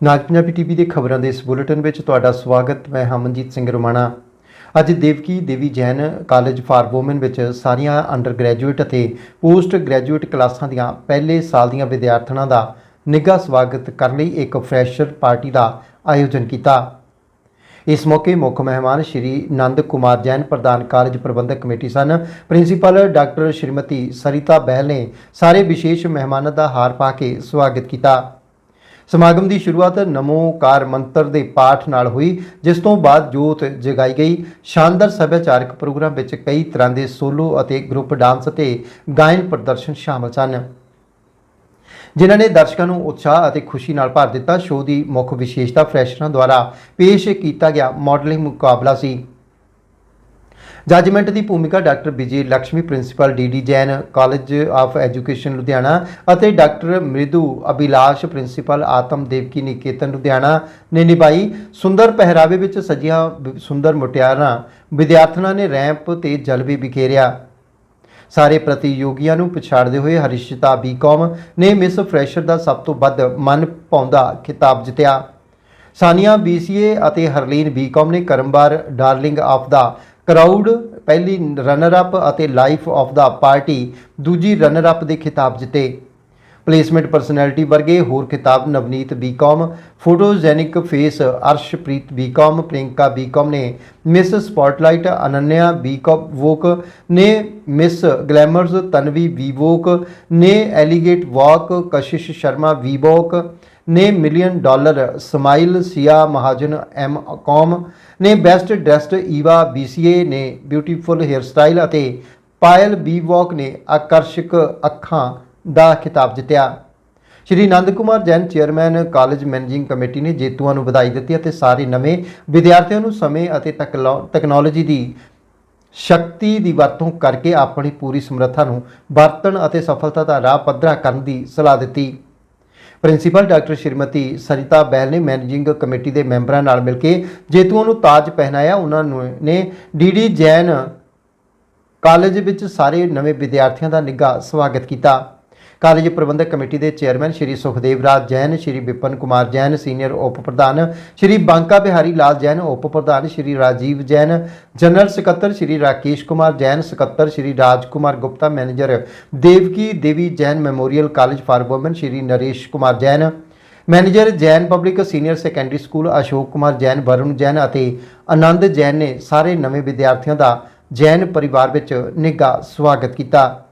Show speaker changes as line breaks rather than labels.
ਨਾਜ Punjabi TV ਦੇ ਖਬਰਾਂ ਦੇ ਇਸ ਬੁਲੇਟਿਨ ਵਿੱਚ ਤੁਹਾਡਾ ਸਵਾਗਤ, ਮੈਂ ਹਮਨਜੀਤ ਸਿੰਘ ਰੋਮਾਣਾ। ਅੱਜ Devki Devi Jain college for women ਵਿੱਚ ਸਾਰੀਆਂ ਅੰਡਰ ਗ੍ਰੈਜੂਏਟ ਅਤੇ ਪੋਸਟ ਗ੍ਰੈਜੂਏਟ ਕਲਾਸਾਂ ਦੀਆਂ ਪਹਿਲੇ ਸਾਲ ਦੀਆਂ ਵਿਦਿਆਰਥਣਾਂ ਦਾ ਨਿੱਘਾ ਸਵਾਗਤ ਕਰਨ ਲਈ ਇੱਕ ਫਰੈਸ਼ਰ ਪਾਰਟੀ ਦਾ ਆਯੋਜਨ ਕੀਤਾ। ਇਸ ਮੌਕੇ ਮੁੱਖ ਮਹਿਮਾਨ ਸ਼੍ਰੀ ਨੰਦ ਕੁਮਾਰ ਜੈਨ, ਪ੍ਰਧਾਨ ਕਾਲਜ ਪ੍ਰਬੰਧਕ ਕਮੇਟੀ ਸਨ। ਪ੍ਰਿੰਸੀਪਲ ਡਾਕਟਰ ਸ਼੍ਰੀਮਤੀ ਸਰਿਤਾ ਬਹਿਲ ਨੇ ਸਾਰੇ ਵਿਸ਼ੇਸ਼ ਮਹਿਮਾਨਾਂ ਦਾ ਹਾਰ ਪਾ ਕੇ ਸਵਾਗਤ ਕੀਤਾ। ਸਮਾਗਮ ਦੀ ਸ਼ੁਰੂਆਤ ਨਮੋਕਾਰ ਮੰਤਰ ਦੇ ਪਾਠ ਨਾਲ ਹੋਈ, ਜਿਸ ਤੋਂ ਬਾਅਦ ਜੋਤ ਜਗਾਈ ਗਈ। ਸ਼ਾਨਦਾਰ ਸੱਭਿਆਚਾਰਕ ਪ੍ਰੋਗਰਾਮ ਵਿੱਚ ਕਈ ਤਰ੍ਹਾਂ ਦੇ ਸੋਲੋ ਅਤੇ ਗਰੁੱਪ ਡਾਂਸ ਅਤੇ ਗਾਇਨ ਪ੍ਰਦਰਸ਼ਨ ਸ਼ਾਮਲ ਸਨ। ਜਿਨ੍ਹਾਂ ਨੇ ਦਰਸ਼ਕਾਂ ਨੂੰ ਉਤਸ਼ਾਹ ਅਤੇ ਖੁਸ਼ੀ ਨਾਲ ਭਰ ਦਿੱਤਾ, ਸ਼ੋਅ ਦੀ ਮੁੱਖ ਵਿਸ਼ੇਸ਼ਤਾ ਫਰੈਸ਼ਰਾਂ ਦੁਆਰਾ ਪੇਸ਼ ਕੀਤਾ ਗਿਆ ਮਾਡਲਿੰਗ ਮੁਕਾਬਲਾ ਸੀ। ਜੱਜਮੈਂਟ ਦੀ ਭੂਮਿਕਾ doctor Vijay Lakshmi principal DD Jain, college of education, Ludhiana ਅਤੇ ਡਾਕਟਰ ਮ੍ਰਿਦੂ ਅਭਿਲਾਸ਼, ਪ੍ਰਿੰਸੀਪਲ ਆਤਮ ਦੇਵਕੀ ਨਿਕੇਤਨ, ਲੁਧਿਆਣਾ ਨੇ ਨਿਭਾਈ ਸੁੰਦਰ ਪਹਿਰਾਵੇ ਵਿੱਚ ਸਜੀਆਂ ਸੁੰਦਰ ਮੁਟਿਆਰਾਂ। ਵਿਦਿਆਰਥਣਾਂ ਨੇ ਰੈਂਪ ਤੇ ਜਲਵੇ ਬਿਖੇਰਿਆ ਸਾਰੇ ਪ੍ਰਤੀਯੋਗੀਆਂ ਨੂੰ ਪਛਾੜਦੇ ਹੋਏ ਹਰਿਸ਼ਤਾ ਬੀਕਾਮ ਨੇ ਮਿਸ ਫਰੈਸ਼ਰ ਦਾ ਸਭ ਤੋਂ ਵੱਧ ਮਨ ਪਾਉਂਦਾ ਖਿਤਾਬ ਜਿੱਤਿਆ। ਸਾਨੀਆ BCA ਅਤੇ ਹਰਲੀਨ ਬੀਕਾਮ ਨੇ ਕਰਮਵਾਰ ਡਾਰਲਿੰਗ ਆਫ ਦਾ ਕਰਾਊਡ, ਪਹਿਲੀ ਰਨਰ ਅਪ ਅਤੇ ਲਾਈਫ ਆਫ ਦਾ ਪਾਰਟੀ ਦੂਜੀ ਰਨਰ ਅਪ ਦੇ ਖਿਤਾਬ ਜਿੱਤੇ। ਪਲੇਸਮੈਂਟ ਪਰਸਨੈਲਿਟੀ ਵਰਗੇ ਹੋਰ ਖਿਤਾਬ Navneet B Com photogenic face Arshpreet B Com Prinka B Com ਨੇ miss spotlight Ananya B Com voc ਨੇ miss glamorous Tanvi B Voc ਨੇ ਐਲੀਗੇਟ ਵਾਕ ਕਸ਼ਿਸ਼ ਸ਼ਰਮਾ ਵੀਵੋਕ ਨੇ ਮਿਲੀਅਨ ਡਾਲਰ ਸਮਾਈਲ ਸਿਆ ਮਹਾਜਨ ਐਮ ਕੌਮ ਨੇ ਬੈਸਟ ਡਰੈਸਡ ਈਵਾ BCA ਨੇ beautiful hair style ਅਤੇ Payal B Voc ਨੇ ਆਕਰਸ਼ਕ ਅੱਖਾਂ ਦਾ ਖਿਤਾਬ ਜਿੱਤਿਆ। Shri Nand Kumar Jain, chairman, college managing committee ਨੇ ਜੇਤੂਆਂ ਨੂੰ ਵਧਾਈ ਦਿੱਤੀ ਅਤੇ ਸਾਰੇ ਨਵੇਂ ਵਿਦਿਆਰਥੀਆਂ ਨੂੰ ਸਮੇਂ ਅਤੇ ਤਕਲੋ- ਤਕਨਾਲੋਜੀ ਦੀ ਸ਼ਕਤੀ ਦੀ ਵਰਤੋਂ ਕਰਕੇ ਆਪਣੀ ਪੂਰੀ ਸਮਰੱਥਾ ਨੂੰ ਵਰਤਣ ਅਤੇ ਸਫਲਤਾ ਦਾ ਰਾਹ ਪੱਧਰਾ ਕਰਨ ਦੀ ਸਲਾਹ ਦਿੱਤੀ। ਪ੍ਰਿੰਸੀਪਲ ਡਾਕਟਰ ਸ਼੍ਰੀਮਤੀ ਸਰਿਤਾ ਬਹਿਲ ਨੇ ਮੈਨੇਜਿੰਗ ਕਮੇਟੀ ਦੇ ਮੈਂਬਰਾਂ ਨਾਲ ਮਿਲ ਕੇ ਜੇਤੂਆਂ ਨੂੰ ਤਾਜ ਪਹਿਨਾਇਆ। ਉਹਨਾਂ ਨੂੰ ਨੇ ਡੀਡੀ ਜੈਨ ਕਾਲਜ ਵਿੱਚ ਸਾਰੇ ਨਵੇਂ ਵਿਦਿਆਰਥੀਆਂ ਦਾ ਨਿੱਘਾ ਸਵਾਗਤ ਕੀਤਾ। ਕਾਲਜ ਪ੍ਰਬੰਧਕ ਕਮੇਟੀ ਦੇ ਚੇਅਰਮੈਨ ਸ਼੍ਰੀ ਸੁਖਦੇਵ ਰਾਜ ਜੈਨ, ਸ਼੍ਰੀ ਵਿਪਨ ਕੁਮਾਰ ਜੈਨ, ਸੀਨੀਅਰ ਉਪ ਪ੍ਰਧਾਨ ਸ਼੍ਰੀ ਬਾਂਕਾ ਬਿਹਾਰੀ ਲਾਲ ਜੈਨ, ਉਪ ਪ੍ਰਧਾਨ ਸ਼੍ਰੀ ਰਾਜੀਵ ਜੈਨ, ਜਨਰਲ ਸਕੱਤਰ ਸ਼੍ਰੀ ਰਾਕੇਸ਼ ਕੁਮਾਰ ਜੈਨ, ਸਕੱਤਰ Shri Raj Kumar Gupta, manager Devki Devi Jain memorial college for women Shri Naresh Kumar Jain, manager Jain public senior secondary school Ashok Kumar Jain, Varun Jain ਅਤੇ ਆਨੰਦ ਜੈਨ ਨੇ ਸਾਰੇ ਨਵੇਂ ਵਿਦਿਆਰਥੀਆਂ ਦਾ ਜੈਨ ਪਰਿਵਾਰ ਵਿੱਚ ਨਿੱਘਾ ਸਵਾਗਤ ਕੀਤਾ।